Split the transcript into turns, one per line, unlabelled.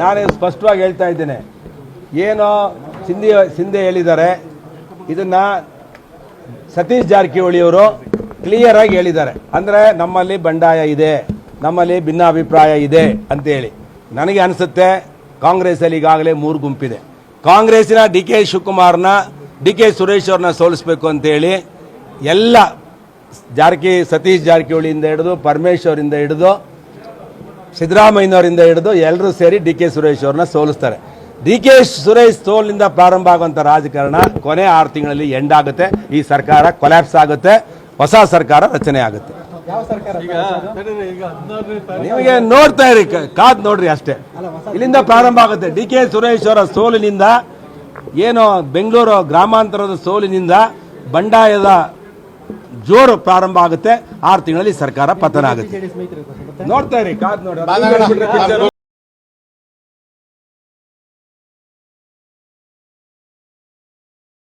ನಾನು ಸ್ಪಷ್ಟವಾಗಿ ಹೇಳ್ತಾ ಇದ್ದೇನೆ. ಏನೋ ಸಿಂಧಿ ಸಿಂಧೆ ಹೇಳಿದ್ದಾರೆ. ಇದನ್ನ ಸತೀಶ್ ಜಾರಕಿಹೊಳಿ ಅವರು ಕ್ಲಿಯರ್ ಆಗಿ ಹೇಳಿದ್ದಾರೆ. ಅಂದ್ರೆ ನಮ್ಮಲ್ಲಿ ಬಂಡಾಯ ಇದೆ ನಮ್ಮಲ್ಲಿ ಭಿನ್ನಾಭಿಪ್ರಾಯ ಇದೆ ಅಂತೇಳಿ. ನನಗೆ ಅನಿಸುತ್ತೆ ಕಾಂಗ್ರೆಸ್ಸಲ್ಲಿ ಈಗಾಗಲೇ ಮೂರು ಗುಂಪಿದೆ. ಕಾಂಗ್ರೆಸ್ಸಿನ ಡಿ ಕೆ ಶಿವಕುಮಾರ್ನ ಡಿ ಕೆ ಸುರೇಶ್ ಅವ್ರನ್ನ ಸೋಲಿಸಬೇಕು ಅಂತೇಳಿ ಎಲ್ಲ ಜಾರಕಿ ಸತೀಶ್ ಜಾರಕಿಹೊಳಿಯಿಂದ ಹಿಡಿದು ಪರಮೇಶ್ವರಿಂದ ಹಿಡಿದು ಸಿದ್ದರಾಮಯ್ಯನವರಿಂದ ಹಿಡಿದು ಎಲ್ಲರೂ ಸೇರಿ ಡಿ ಕೆ ಸುರೇಶ್ ಅವ್ರನ್ನ ಸೋಲಿಸ್ತಾರೆ. ಡಿ ಕೆ ಸುರೇಶ್ ಸೋಲಿನಿಂದ ಪ್ರಾರಂಭ ಆಗುವಂಥ ರಾಜಕಾರಣ ಕೊನೆ ಆರು ತಿಂಗಳಲ್ಲಿ ಎಂಡ್ ಆಗುತ್ತೆ. ಈ ಸರ್ಕಾರ ಕೊಲ್ಯಾಪ್ಸ್ ಆಗುತ್ತೆ. ಹೊಸ ಸರ್ಕಾರ ರಚನೆ ಆಗುತ್ತೆ.
ಯಾವ ಸರ್ಕಾರ?
ನಿಮಗೆ ನೋಡ್ತಾ ಇರಿ ಕಾದ್ ನೋಡ್ರಿ ಅಷ್ಟೇ. ಇಲ್ಲಿಂದ ಪ್ರಾರಂಭ ಆಗುತ್ತೆ. ಡಿ ಕೆ ಸುರೇಶ್ ಅವರ ಸೋಲಿನಿಂದ ಏನು ಬೆಂಗಳೂರು ಗ್ರಾಮಾಂತರದ ಸೋಲಿನಿಂದ ಬಂಡಾಯದ ಜೋರು ಪ್ರಾರಂಭ ಆಗುತ್ತೆ. ಆರು ತಿಂಗಳಲ್ಲಿ ಸರ್ಕಾರ ಪತನ ಆಗುತ್ತೆ. ನೋಡ್ತಾ ಇರಿ ಕಾದ್ ನೋಡಿ.